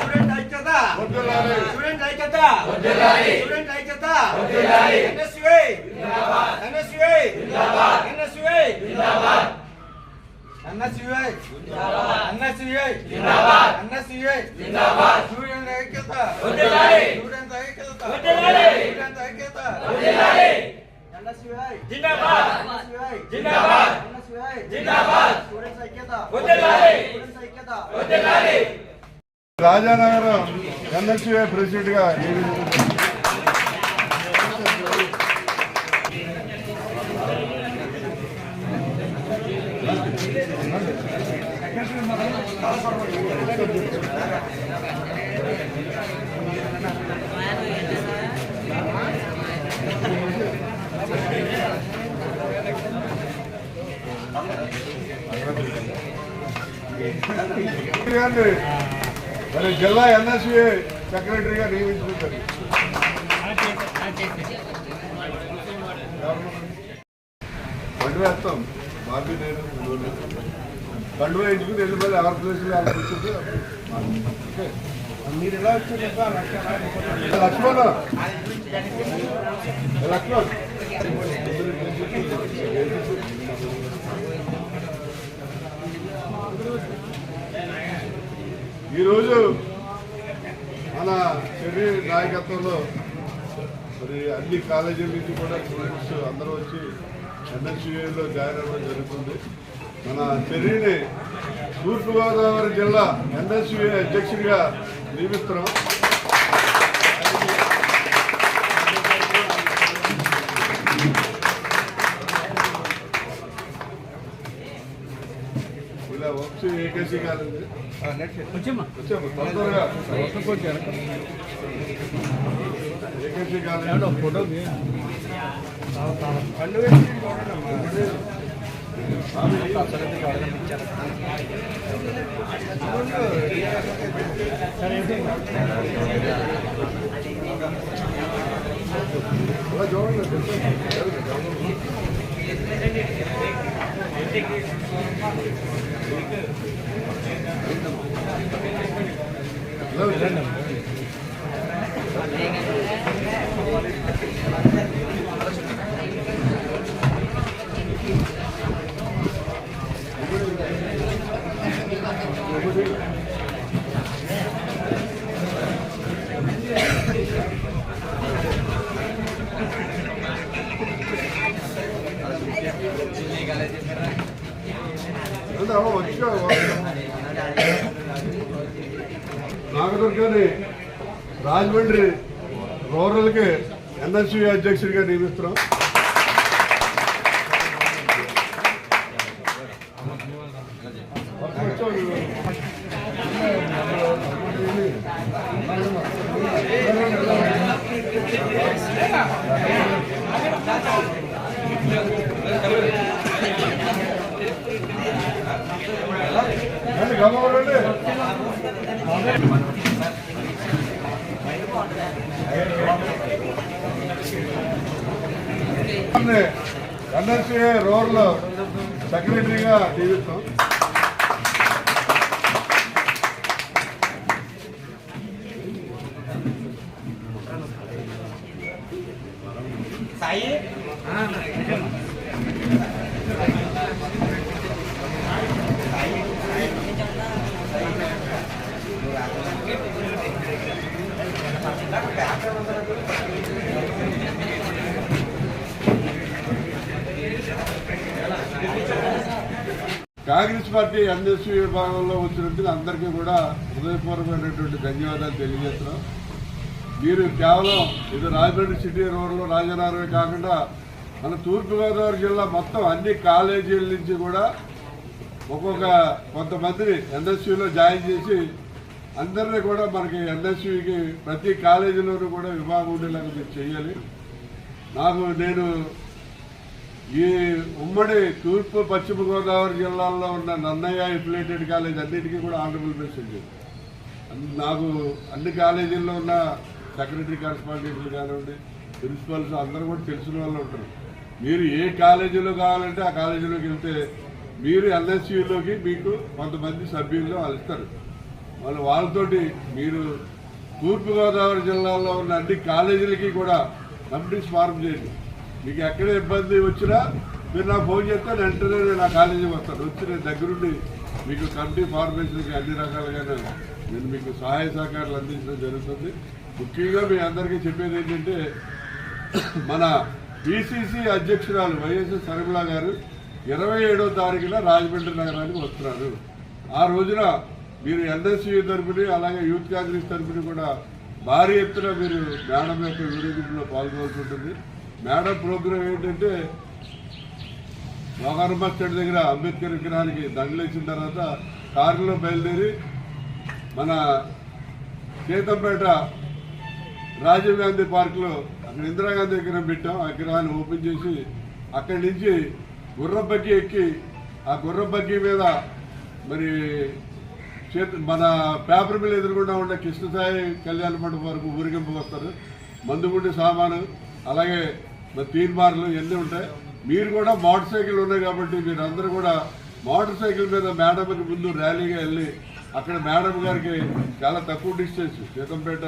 Student ఐక్యత. Student ఐక్యత. Student ఐక్యత. NSUI. NSUI. NSUI. NSUI. NSUI. NSUI. Student ఐక్యత స్టూడెంట్ ఐక్యత ఎన్ఎస్యుఐ జిందాబాద్ ఎన్ఎస్యుఐ జిందాబాద్ ఎన్ఎస్యుఐ జిందాబాద్ స్టూడెంట్స్ ఐక్యత వదిలాలి స్టూడెంట్స్ ఐక్యత వదిలాలి రాజానగరం ఎన్హెచ్ఏ ప్రెసిడెంట్గా నియమించారు. మరి జిల్లా ఎన్ఎస్వి సెక్రటరీగా నియమించుకుంటారు బండి వేస్తాం. బాబీ నేను బండి వేయించుకుని వెళ్ళి మళ్ళీ ఎవరి ప్లేస్లో ఎవరు మీరు ఎలా వచ్చారు లక్ష్మణ్. లక్ష్మణ్. ఈరోజు మన చెడి నాయకత్వంలో మరి అన్ని కాలేజీల నుంచి కూడా స్టూడెంట్స్ అందరూ వచ్చి ఎన్ఎస్యూఏలో జాయిన్ అవ్వడం జరుగుతుంది. మన చెర్రీని తూర్పుగోదావరి జిల్లా ఎన్ఎస్యూఏ అధ్యక్షుడిగా నియమిస్తున్నాం. ఫోటో చూడండి ఇలా వచ్చేయండి. Hello, నాగదుర్గాని రాజమండ్రి రూరల్కి ఎన్ఎస్యూ అధ్యక్షుడిగా నియమిస్తున్నాం రండి, గమనండి. ఎన్ఎస్ఏ రోడ్లో సెక్రటరీగా నియమిస్తాం సాయి కాంగ్రెస్ పార్టీ ఎన్ఎస్యూ విభాగంలో వచ్చినట్టు అందరికీ కూడా హృదయపూర్వకమైనటువంటి ధన్యవాదాలు తెలియజేస్తున్నాం. మీరు కేవలం ఇది రాజమండ్రి సిటీ రోడ్లో రాజనగరమే కాకుండా మన తూర్పుగోదావరి జిల్లా మొత్తం అన్ని కాలేజీల నుంచి కూడా ఒక్కొక్క కొంతమందిని ఎన్ఎస్యూలో జాయిన్ చేసి అందరినీ కూడా మనకి ఎన్ఎస్యూకి ప్రతి కాలేజీలోనూ కూడా విభాగం ఉండేలాగా మీరు చేయాలి. నాకు నేను ఈ ఉమ్మడి తూర్పు పశ్చిమ గోదావరి జిల్లాల్లో ఉన్న నన్నయ్య ఎఫిలేటెడ్ కాలేజ్ అన్నిటికీ కూడా ఆనరబుల్ మెసేజ్ నాకు అన్ని కాలేజీల్లో ఉన్న సెక్రటరీ కరస్పాండెంట్లు కానివ్వండి ప్రిన్సిపల్స్ అందరూ కూడా తెలిసిన వాళ్ళు ఉంటారు. మీరు ఏ కాలేజీలో కావాలంటే ఆ కాలేజీలోకి వెళ్తే మీరు ఎన్ఎస్యూలోకి మీకు కొంతమంది సభ్యుల్లో వాళ్ళు ఇస్తారు వాళ్ళు వాళ్ళతోటి మీరు తూర్పుగోదావరి జిల్లాలో ఉన్న అన్ని కాలేజీలకి కూడా కమిటీస్ ఫార్మ్ చేయండి. మీకు ఎక్కడ ఇబ్బంది వచ్చినా మీరు నాకు ఫోన్ చేస్తే నేను వెంటనే నేను ఆ కాలేజీకి వస్తాను. వచ్చి నేను దగ్గరుండి మీకు కమిటీ ఫార్మేషన్కి అన్ని రకాలుగా నేను మీకు సహాయ సహకారాలు అందించడం జరుగుతుంది. ముఖ్యంగా మీ అందరికీ చెప్పేది ఏంటంటే మన బీసీసీ అధ్యక్షురాలు వైఎస్ఎస్ శర్మిల గారు ఇరవై ఏడో తారీఖున రాజమండ్రి నగరానికి వస్తున్నారు. ఆ రోజున మీరు ఎన్ఎస్యూ తరపుని అలాగే యూత్ కాంగ్రెస్ తరపుని కూడా భారీ ఎత్తున మీరు మేడం యొక్క ఊరేగింపులో పాల్గొవాల్సి ఉంటుంది. మేడం ప్రోగ్రాం ఏంటంటే లోకారం బస్ స్టాండ్ దగ్గర అంబేద్కర్ విగ్రహానికి దండలు ఇచ్చిన తర్వాత కారులో బయలుదేరి మన సీతంపేట రాజీవ్ గాంధీ పార్క్లో అక్కడ ఇందిరాగాంధీ విగ్రహం పెట్టాం. ఆ విగ్రహాన్ని ఓపెన్ చేసి అక్కడి నుంచి గుర్రబగ్గి ఎక్కి ఆ గుర్రబగ్గి మీద మరి చేతి మన పేపర్ మిల్ ఎదురుగుండా ఉండే కృష్ణసాయి కళ్యాణ మండపం వరకు ఊరిగింపు వస్తారు. మందుగుండి సామాను అలాగే మరి తీర్మార్లు ఇవన్నీ ఉంటాయి. మీరు కూడా మోటార్ సైకిల్ ఉన్నాయి కాబట్టి మీరు అందరూ కూడా మోటార్ సైకిల్ మీద మేడంకి ముందు ర్యాలీగా వెళ్ళి అక్కడ మేడం గారికి చాలా తక్కువ డిస్టెన్స్. సీతంపేట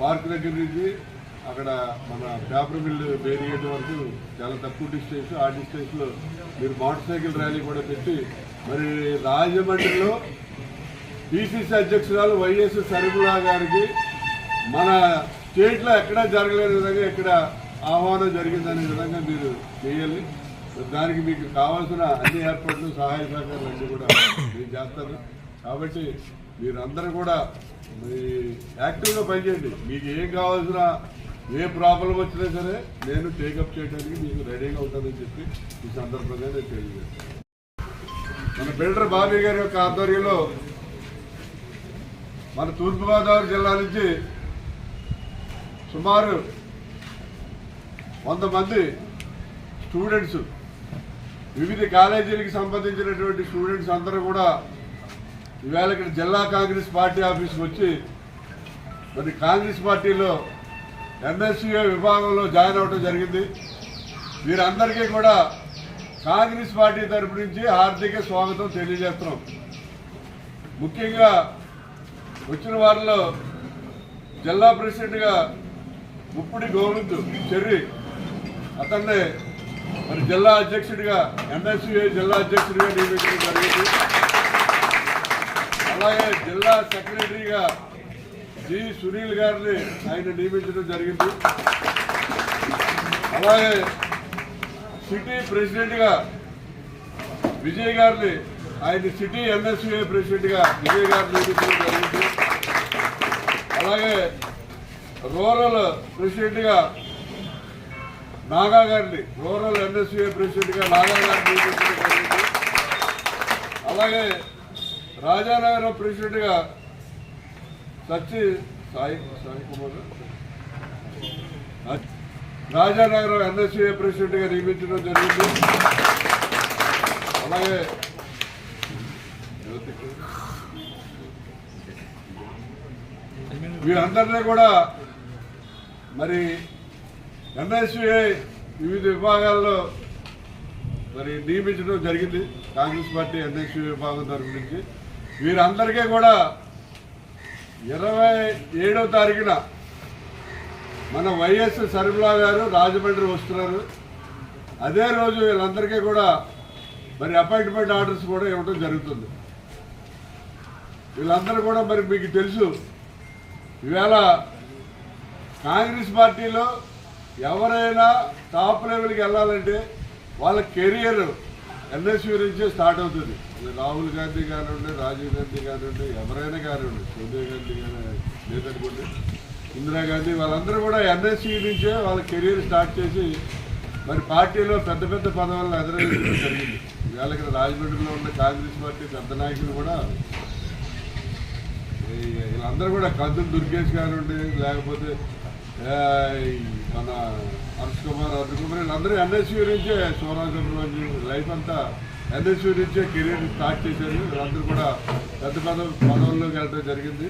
పార్క్ దగ్గర నుంచి అక్కడ మన పేపర్ మిల్లు బేరిగేట్ వరకు చాలా తక్కువ డిస్టెన్స్. ఆ డిస్టెన్స్లో మీరు మోటార్ సైకిల్ ర్యాలీ కూడా పెట్టి మరి రాజమండ్రిలో పిసిసి అధ్యక్షురాలు వైఎస్ సరిగులా గారికి మన స్టేట్లో ఎక్కడా జరగలేని విధంగా ఇక్కడ ఆహ్వానం జరిగిందనే విధంగా మీరు చేయాలి. దానికి మీకు కావాల్సిన అన్ని ఏర్పాట్లు సహాయ సహకారాలు అన్నీ కూడా మీరు చేస్తారు కాబట్టి మీరందరూ కూడా మీ యాక్టివ్గా పనిచేయండి. మీకు ఏం కావాల్సిన ఏ ప్రాబ్లం వచ్చినా సరే నేను టేకప్ చేయడానికి మీకు రెడీగా ఉంటానని చెప్పి ఈ సందర్భంగా నేను తెలియజేస్తాను. మన బిల్డర్ బాబీ గారి యొక్క ఆధ్వర్యంలో మన తూర్పుగోదావరి జిల్లా నుంచి సుమారు వంద మంది స్టూడెంట్స్ వివిధ కాలేజీలకు సంబంధించినటువంటి స్టూడెంట్స్ అందరూ కూడా ఈవేళ ఇక్కడ జిల్లా కాంగ్రెస్ పార్టీ ఆఫీస్కి వచ్చి మరి కాంగ్రెస్ పార్టీలో ఎంఎస్సీఓ విభాగంలో జాయిన్ అవ్వడం జరిగింది. వీరందరికీ కూడా కాంగ్రెస్ పార్టీ తరపు నుంచి హార్దిక స్వాగతం తెలియజేస్తున్నాం. ముఖ్యంగా వచ్చిన వారిలో జిల్లా ప్రెసిడెంట్గా ముప్పుడి గోవింద్ చెర్రి అతన్నే మరి జిల్లా అధ్యక్షుడిగా ఎన్ఎస్యుఏ జిల్లా అధ్యక్షుడిగా నియమించడం జరిగింది. అలాగే జిల్లా సెక్రటరీగా జి సునీల్ గారిని ఆయన నియమించడం జరిగింది. అలాగే సిటీ ప్రెసిడెంట్గా విజయ్ గారిని ఆయన సిటీ ఎన్ఎస్యుఏ ప్రెసిడెంట్గా విజయ్ గారిని నియమించడం జరిగింది. అలాగే రూరల్ ప్రెసిడెంట్గా నాగా గారిని రూరల్ ఎన్ఎస్యూఏ ప్రెసిడెంట్గా నాగా గారిని జరిగింది అలాగే రాజానగరం ప్రెసిడెంట్గా సచ్చి సాయి సాయి కుమార్. రాజానగరం ఎన్ఎస్యుఏ ప్రెసిడెంట్గా నియమించడం జరిగింది. అలాగే వీరందరినీ కూడా మరి ఎన్ఎస్యుఏ వివిధ విభాగాల్లో మరి నియమించడం జరిగింది. కాంగ్రెస్ పార్టీ ఎన్ఎస్యూ విభాగం తరఫు నుంచి. వీరందరికీ కూడా ఇరవై ఏడో తారీఖున మన వైఎస్ సరిమిలా గారు రాజమండ్రి వస్తున్నారు. అదే రోజు వీళ్ళందరికీ కూడా మరి అపాయింట్మెంట్ ఆర్డర్స్ కూడా ఇవ్వడం జరుగుతుంది. వీళ్ళందరూ కూడా మరి మీకు తెలుసు. ఈవేళ కాంగ్రెస్ పార్టీలో ఎవరైనా టాప్ లెవెల్కి వెళ్ళాలంటే వాళ్ళ కెరియర్ ఎన్ఎస్యూ నుంచే స్టార్ట్ అవుతుంది. రాహుల్ గాంధీ కానివ్వండి రాజీవ్ గాంధీ కానివ్వండి ఎవరైనా కానివ్వండి సోనియా గాంధీ కానీ లేదనుకోండి ఇందిరాగాంధీ వాళ్ళందరూ కూడా ఎన్ఎస్యూ నుంచే వాళ్ళ కెరీర్ స్టార్ట్ చేసి మరి పార్టీలో పెద్ద పెద్ద పదవులను ఎదురవేయడం జరిగింది. ఇవాళ ఇక్కడ రాజమండ్రిలో ఉన్న కాంగ్రెస్ పార్టీ పెద్ద నాయకులు కూడా వీళ్ళందరూ కూడా కందులు దుర్గేష్ కానివ్వండి లేకపోతే మన హర్ష్ కుమార్ అర్జున్ కుమార్ వీళ్ళందరూ ఎన్ఎస్యూ నుంచే శివరాజ్ సుబ్రహ్మణ్యం లైఫ్ అంతా ఎన్ఎస్యూ నుంచే కెరీర్ స్టార్ట్ చేశారు. వీళ్ళందరూ కూడా పెద్ద పెద్ద పదవుల్లోకి వెళ్ళడం జరిగింది.